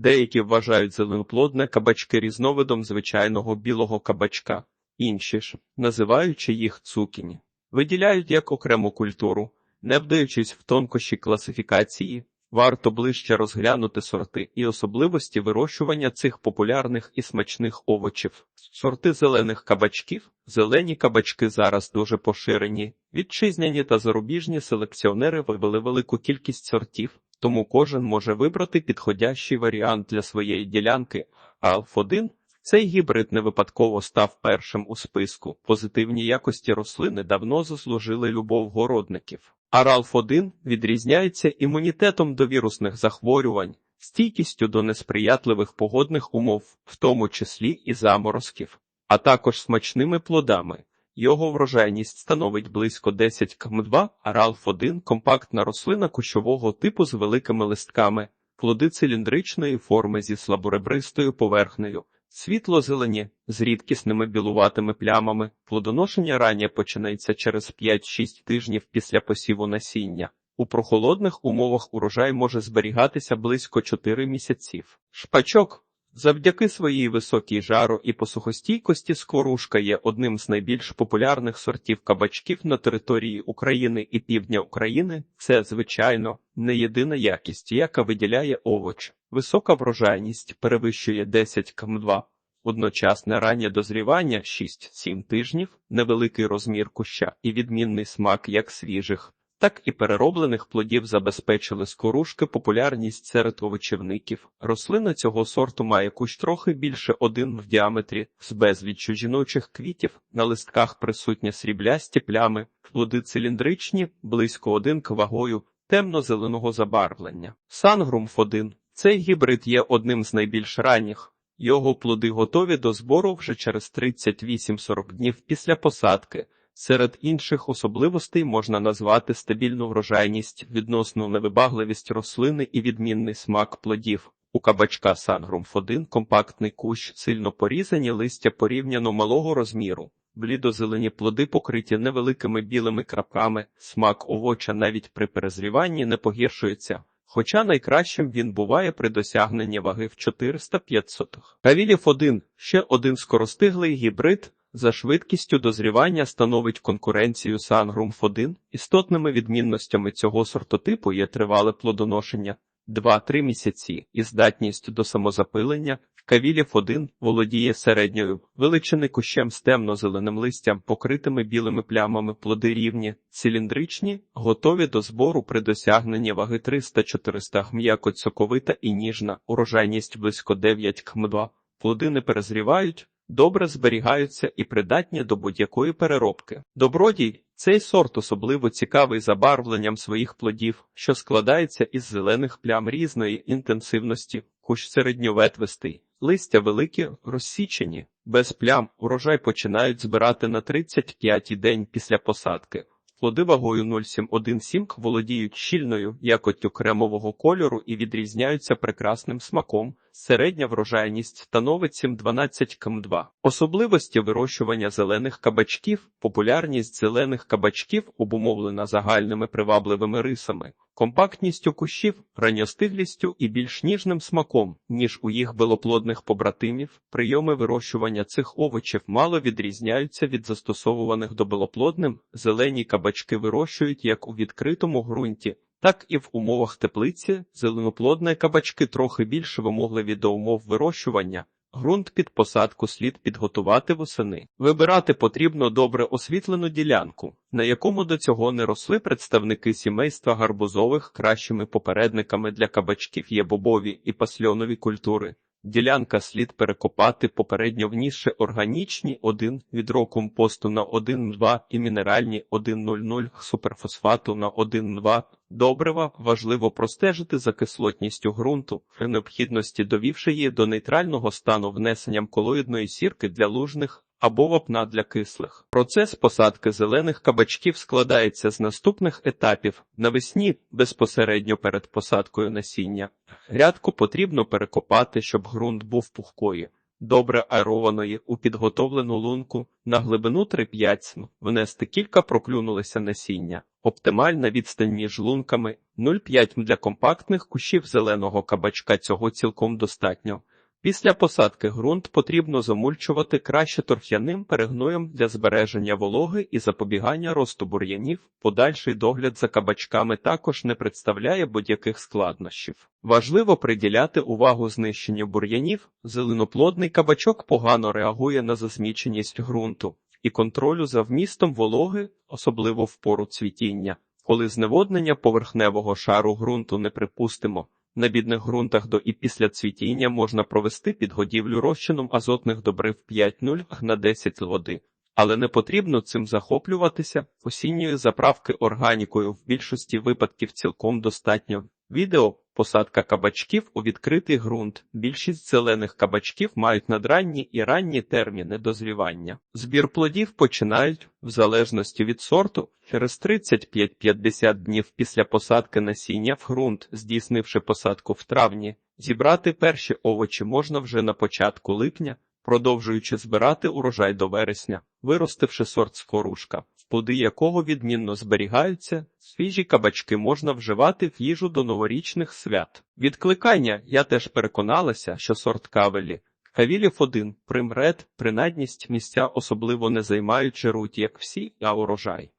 Деякі вважають зеленоплодне кабачки різновидом звичайного білого кабачка, інші ж, називаючи їх цукіні, виділяють як окрему культуру, не вдаючись в тонкощі класифікації. Варто ближче розглянути сорти і особливості вирощування цих популярних і смачних овочів. Сорти зелених кабачків. Зелені кабачки зараз дуже поширені. Вітчизняні та зарубіжні селекціонери вивели велику кількість сортів, тому кожен може вибрати підходящий варіант для своєї ділянки. Алф-1 цей гібрид не випадково став першим у списку. Позитивні якості рослини давно заслужили любов городників. Аралф-1 відрізняється імунітетом до вірусних захворювань, стійкістю до несприятливих погодних умов, в тому числі і заморозків, а також смачними плодами. Його врожайність становить близько 10 км2, Аралф-1 – компактна рослина кущового типу з великими листками, плоди циліндричної форми зі слаборебристою поверхнею, світло-зелені, з рідкісними білуватими плямами. Плодоношення раннє починається через 5-6 тижнів після посіву насіння. У прохолодних умовах урожай може зберігатися близько 4 місяців. Шпачок Завдяки своїй високій жару і посухостійкості скворушка є одним з найбільш популярних сортів кабачків на території України і півдня України. Це, звичайно, не єдина якість, яка виділяє овоч. Висока врожайність перевищує 10 км2. Одночасне раннє дозрівання 6-7 тижнів, невеликий розмір куща і відмінний смак як свіжих, так і перероблених плодів забезпечили скорушки популярність серед овочівників. Рослина цього сорту має кущ трохи більше один в діаметрі, з безліччю жіночих квітів, на листках присутні сріблясті плями, плоди циліндричні, близько один к вагою, темно-зеленого забарвлення. Сангрумф 1 Цей гібрид є одним з найбільш ранніх. Його плоди готові до збору вже через 38-40 днів після посадки. Серед інших особливостей можна назвати стабільну врожайність, відносну невибагливість рослини і відмінний смак плодів. У кабачка Сангрумф 1 компактний кущ, сильно порізані листя порівняно малого розміру. Блідозелені плоди покриті невеликими білими крапками, смак овоча навіть при перезріванні не погіршується. Хоча найкращим він буває при досягненні ваги в 400-500. Кавілів 1 – ще один скоростиглий гібрид, за швидкістю дозрівання становить конкуренцію Сангрумф 1 Істотними відмінностями цього сортотипу є тривале плодоношення 2-3 місяці і здатність до самозапилення. Кавілів 1 володіє середньою величини кущем з темно-зеленим листям, покритими білими плямами плоди рівні, циліндричні, готові до збору при досягненні ваги 300-400 м'яко соковита і ніжна, урожайність близько 9 км2. Плоди не перезрівають, добре зберігаються і придатні до будь-якої переробки. Добродій цей сорт особливо цікавий забарвленням своїх плодів, що складається із зелених плям різної інтенсивності, кущ середньоветвистий, листя великі, розсічені, без плям урожай починають збирати на 35-й день після посадки. Плоди вагою 0,717 к володіють щільною якоттю кремового кольору і відрізняються прекрасним смаком. Середня врожайність становить 7-12 км2. Особливості вирощування зелених кабачків, популярність зелених кабачків обумовлена загальними привабливими рисами, компактністю кущів, ранньостиглістю і більш ніжним смаком, ніж у їх белоплодних побратимів. Прийоми вирощування цих овочів мало відрізняються від застосовуваних до белоплодним. Зелені кабачки вирощують як у відкритому ґрунті, так і в умовах теплиці зеленоплодні кабачки трохи більше вимогливі до умов вирощування. Ґрунт під посадку слід підготувати восени. Вибирати потрібно добре освітлену ділянку, на якому до цього не росли представники сімейства гарбузових кращими попередниками для кабачків є бобові і пасльонові культури. Ділянка слід перекопати попередньо внісши органічні 1 відро компосту на 1,2 і мінеральні 1,00 суперфосфату на 1,2 добрива. Важливо простежити за кислотністю ґрунту, при необхідності довівши її до нейтрального стану внесенням колоїдної сірки для лужних або вапна для кислих. Процес посадки зелених кабачків складається з наступних етапів. Навесні, безпосередньо перед посадкою насіння, грядку потрібно перекопати, щоб ґрунт був пухкої, добре аерованої у підготовлену лунку на глибину 3-5 см. внести кілька проклюнулися насіння, Оптимальна відстань між лунками 0,5 для компактних кущів зеленого кабачка цього цілком достатньо. Після посадки ґрунт потрібно замульчувати краще торф'яним перегноєм для збереження вологи і запобігання росту бур'янів. Подальший догляд за кабачками також не представляє будь-яких складнощів. Важливо приділяти увагу знищенню бур'янів. Зеленоплодний кабачок погано реагує на засміченість ґрунту і контролю за вмістом вологи, особливо в пору цвітіння. Коли зневоднення поверхневого шару ґрунту неприпустимо, на бідних ґрунтах до і після цвітіння можна провести підгодівлю розчином азотних добрив 5,0 на 10 води. Але не потрібно цим захоплюватися. Осінньої заправки органікою в більшості випадків цілком достатньо. Відео посадка кабачків у відкритий ґрунт. Більшість зелених кабачків мають надранні і ранні терміни дозрівання. Збір плодів починають, в залежності від сорту, через 35-50 днів після посадки насіння в ґрунт, здійснивши посадку в травні. Зібрати перші овочі можна вже на початку липня, продовжуючи збирати урожай до вересня, виростивши сорт скорушка, плоди якого відмінно зберігаються, свіжі кабачки можна вживати в їжу до новорічних свят. Відкликання я теж переконалася, що сорт кавелі. Кавілів один, примред, принадність місця особливо не займають жируть, як всі, а урожай.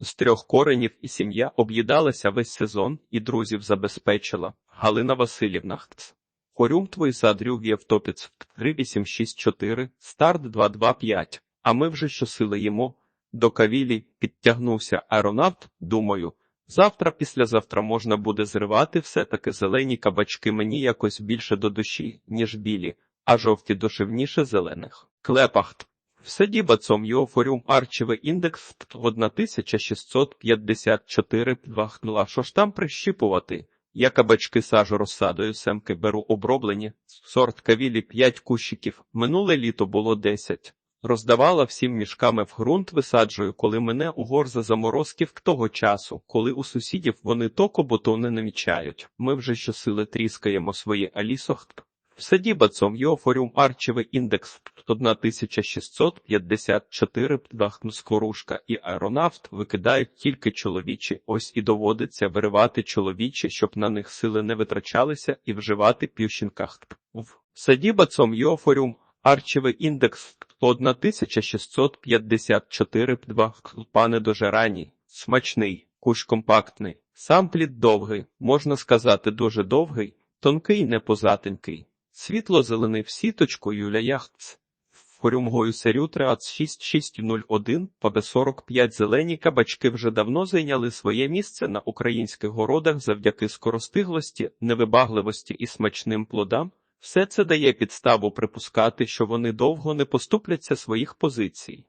З трьох коренів і сім'я об'їдалася весь сезон і друзів забезпечила. Галина Васильівна Хц. Хорюм твій задрюв є в топіц 3864, старт 225. А ми вже щосили їмо. До кавілі підтягнувся аеронавт, думаю. Завтра, післязавтра можна буде зривати все-таки зелені кабачки мені якось більше до душі, ніж білі, а жовті дошивніше зелених. Клепахт. Все дібацом Йофоріум Арчевий індекс 1654 2 Що ж там прищіпувати? Я кабачки сажу розсадою, семки беру оброблені, сорт кавілі 5 кущиків, минуле літо було 10. Роздавала всім мішками в ґрунт висаджую, коли мене у горза заморозків того часу, коли у сусідів вони то коботу не намічають. Ми вже щосили тріскаємо свої алісохт. В саді бацом Йофоріум Арчевий індекс 1654 птахну скорушка і аеронавт викидають тільки чоловічі. Ось і доводиться виривати чоловічі, щоб на них сили не витрачалися, і вживати півщинках. В саді бацом Йофоріум Арчевий індекс 1654 2 пане дожерані, смачний, куш компактний, сам плід довгий, можна сказати, дуже довгий, тонкий, непозатенький. Світло зелений в сіточку Юля Яхц. Хорюмгою серю 6601 по 45 зелені кабачки вже давно зайняли своє місце на українських городах завдяки скоростиглості, невибагливості і смачним плодам. Все це дає підставу припускати, що вони довго не поступляться своїх позицій.